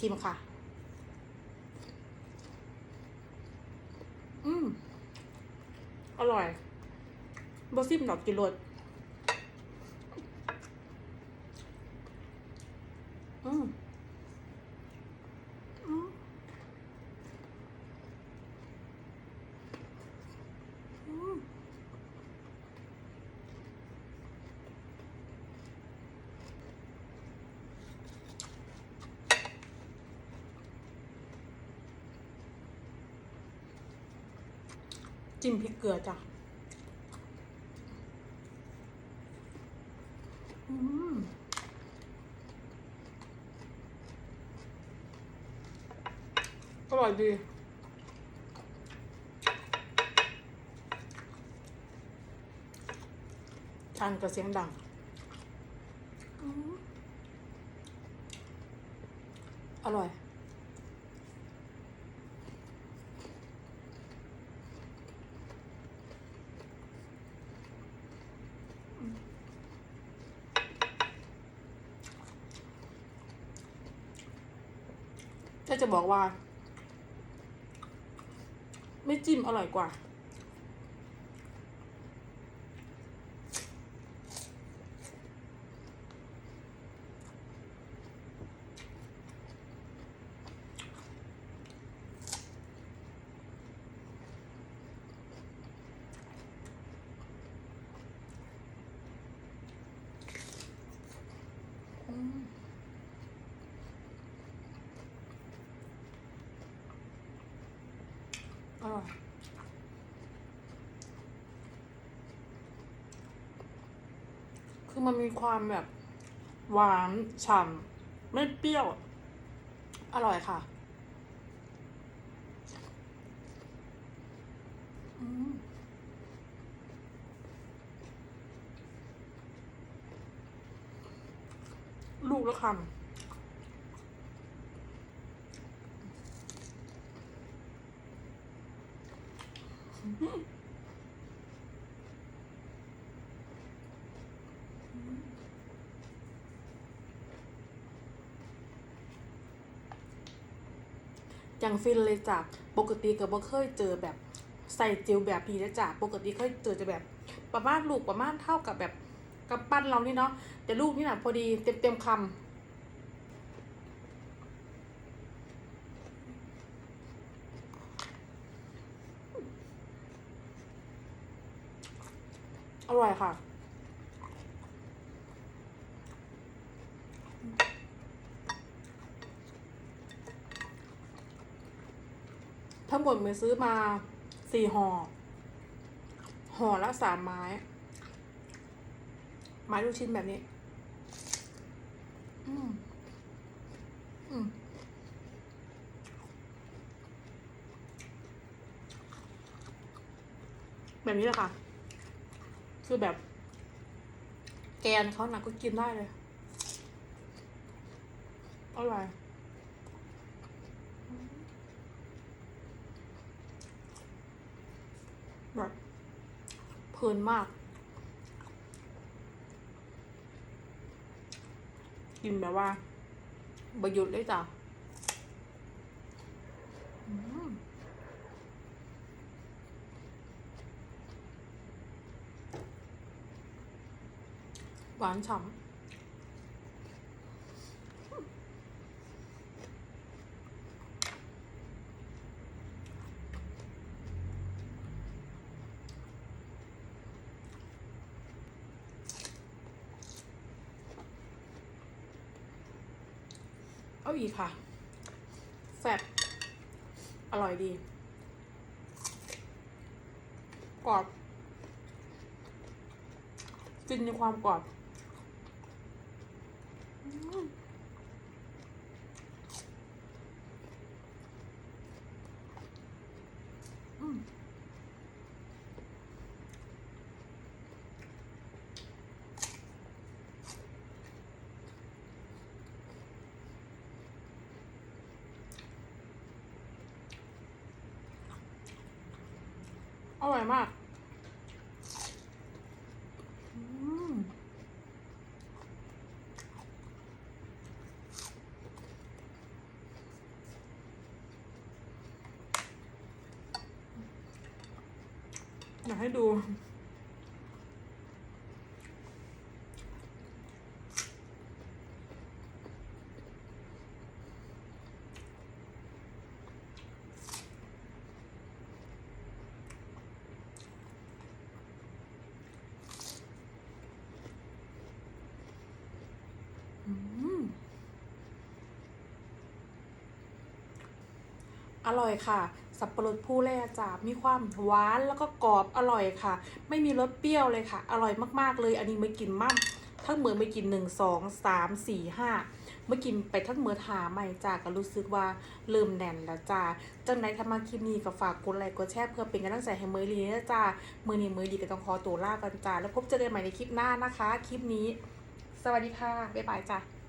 ชิมค่ะ อืม อร่อยบอซิมดอกกิโลดอืมอืมอืม จิ้มพริกเกลือจ้ะอืมอร่อยดีทานกับเสียงดังอืมอร่อย ค่จะบอกว่า ไม่จิ้มอร่อยกว่า อร่อยคือมันมีความแบบ หวานฉ่ำไม่เปรี้ยว อร่อยค่ะลูกละคำ อย่างฟินเลยจ้ะปกติก็บ่เคยเจอแบบใส่เจลแบบนี้นะจ้ะปกติเคยเจอจะแบบประมาณลูกประมาณเท่ากับแบบกำปั้นเรานี่เนาะแต่ลูกนี่นะพอดีเต็มเต็มคำ อร่อยค่ะ ทั้งหมดเมย์ซื้อมาสี่ห่อ ห่อละสามไม้ ไม้ลูกชิ้นแบบนี้ อืม อืมแบบนี้เลยค่ะ คือแบบ แกนเขาหนักก็กินได้เลย อร่อยแบบเพลินมาก กินแบบว่าประยุทธ์เลยจ้ะม หวานฉ่ำเอาอีกค่ะแซ่บอร่อยดี กรอบกินในความกรอบ อร่อยมากอืม อยากให้ดูอืมอร่อยค่ะ สับปะรดผู้แร่จ่ามีความหวานแล้วก็กรอบอร่อยค่ะ ไม่มีรสเปรี้ยวเลยค่ะ อร่อยมากๆเลย อันนี้ไม่กินมั่มทั้งเมือไม่กินหนึ่งสองสามสี่ห้าเมื่อกินไปทั้งเมือหาใหม่จ้าก็รู้สึกว่าเริ่มแน่นแล้วจ้าจังไหนถ้ามาคลิปนี้ก็ฝากกดไลค์กดแชร์เพื่อเป็นกำลังใจให้เมยลีนะจ้ามือนี้เมยลีก็ต้องขอตัวลากันจ้าแล้วพบเจอกันใหม่ในคลิปหน้านะคะ คลิปนี้ สวัสดีค่ะบ๊ายบายจ้า